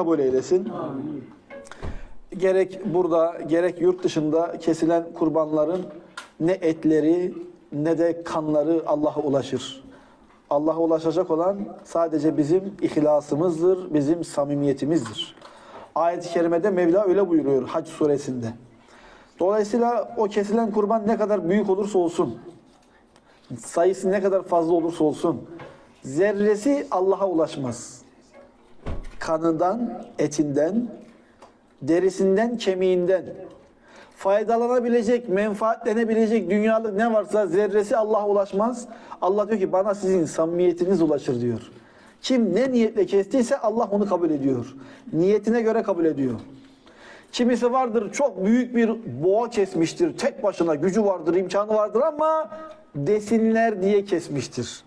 kabul eylesin. Gerek burada gerek yurt dışında kesilen kurbanların ne etleri ne de kanları Allah'a ulaşır. Allah'a ulaşacak olan sadece bizim ihlasımızdır, bizim samimiyetimizdir. Ayet-i kerimede Mevla öyle buyuruyor Hac suresinde. Dolayısıyla o kesilen kurban ne kadar büyük olursa olsun, sayısı ne kadar fazla olursa olsun, zerresi Allah'a ulaşmaz. Kanından, etinden, derisinden, kemiğinden faydalanabilecek, menfaatlenebilecek dünyalık ne varsa zerresi Allah'a ulaşmaz. Allah diyor ki bana sizin samimiyetiniz ulaşır diyor. Kim ne niyetle kestiyse Allah onu kabul ediyor. Niyetine göre kabul ediyor. Kimisi vardır çok büyük bir boğa kesmiştir. Tek başına gücü vardır, imkanı vardır ama desinler diye kesmiştir.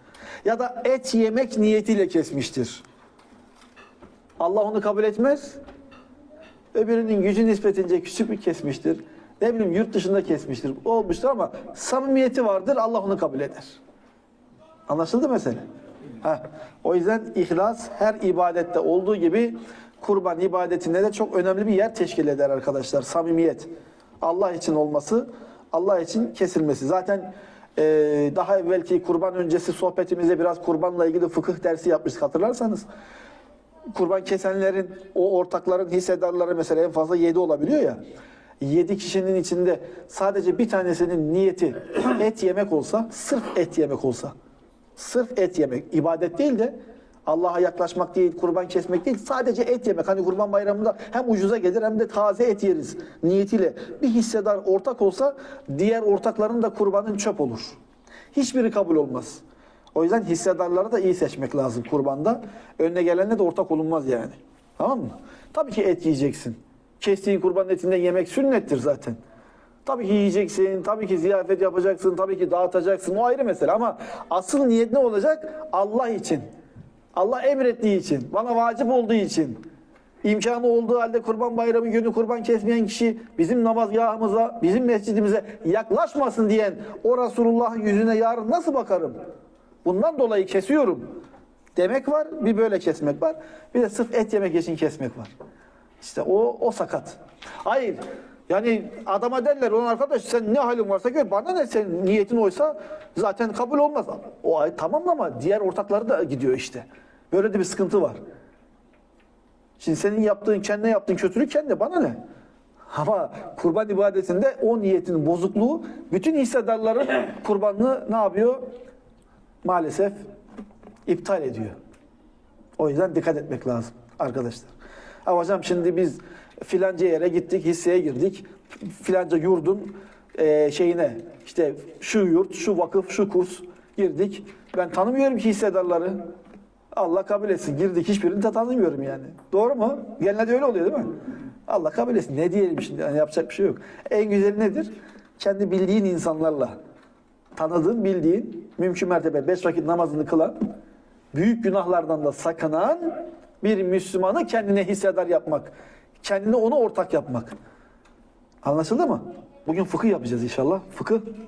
Ya da et yemek niyetiyle kesmiştir. Allah onu kabul etmez. Öbürünün gücü nispetince küçük bir kesmiştir. Ne bileyim yurt dışında kesmiştir. Olmuştur ama samimiyeti vardır. Allah onu kabul eder. Anlaşıldı mesele? Heh. O yüzden ihlas her ibadette olduğu gibi kurban ibadetinde de çok önemli bir yer teşkil eder arkadaşlar. Samimiyet. Allah için olması, Allah için kesilmesi. Zaten eee, daha evvelki kurban öncesi sohbetimizde biraz kurbanla ilgili fıkıh dersi yapmıştık hatırlarsanız kurban kesenlerin, o ortakların hissedarları mesela en fazla 7 olabiliyor ya. 7 kişinin içinde sadece bir tanesinin niyeti et yemek olsa, sırf et yemek olsa, sırf et yemek, ibadet değil de Allah'a yaklaşmak değil, kurban kesmek değil, sadece et yemek. Hani kurban bayramında hem ucuza gelir hem de taze et yeriz niyetiyle. Bir hissedar ortak olsa diğer ortakların da kurbanın çöp olur. Hiçbiri kabul olmaz. O yüzden hissedarları da iyi seçmek lazım kurbanda. Önüne gelenle de ortak olunmaz yani. Tamam mı? Tabii ki et yiyeceksin. Kestiğin kurbanın etinden yemek sünnettir zaten. Tabii ki yiyeceksin, tabii ki ziyafet yapacaksın, tabii ki dağıtacaksın. O ayrı mesele ama asıl niyet ne olacak? Allah için. Allah emrettiği için, bana vacip olduğu için. İmkanı olduğu halde kurban bayramı günü kurban kesmeyen kişi bizim namazgahımıza, bizim mescidimize yaklaşmasın diyen o Resulullah'ın yüzüne yarın nasıl bakarım? Bundan dolayı kesiyorum demek var, bir böyle kesmek var. Bir de sırf et yemek için kesmek var. İşte o o sakat. Hayır. Yani adama derler olan arkadaş sen ne halin varsa gör bana ne senin niyetin oysa zaten kabul olmaz. O ay tamam ama diğer ortakları da gidiyor işte. Böyle de bir sıkıntı var. Şimdi senin yaptığın, kendine yaptığın kötülük kendi bana ne? Ama kurban ibadetinde o niyetin bozukluğu bütün hissedarların kurbanını ne yapıyor? Maalesef iptal ediyor. O yüzden dikkat etmek lazım arkadaşlar. Ha hocam şimdi biz filanca yere gittik, hisseye girdik. Filanca yurdun eee, şeyine işte şu yurt, şu vakıf, şu kurs girdik. Ben tanımıyorum ki hissedarları. Allah kabul etsin. Girdik hiçbirini de tanımıyorum yani. Doğru mu? Genelde öyle oluyor değil mi? Allah kabul etsin. Ne diyelim şimdi? Yani yapacak bir şey yok. En güzeli nedir? Kendi bildiğin insanlarla tanıdığın, bildiğin, mümkün mertebe beş vakit namazını kılan, büyük günahlardan da sakınan bir Müslümanı kendine hissedar yapmak. Kendine onu ortak yapmak. Anlaşıldı mı? Bugün fıkıh yapacağız inşallah. Fıkıh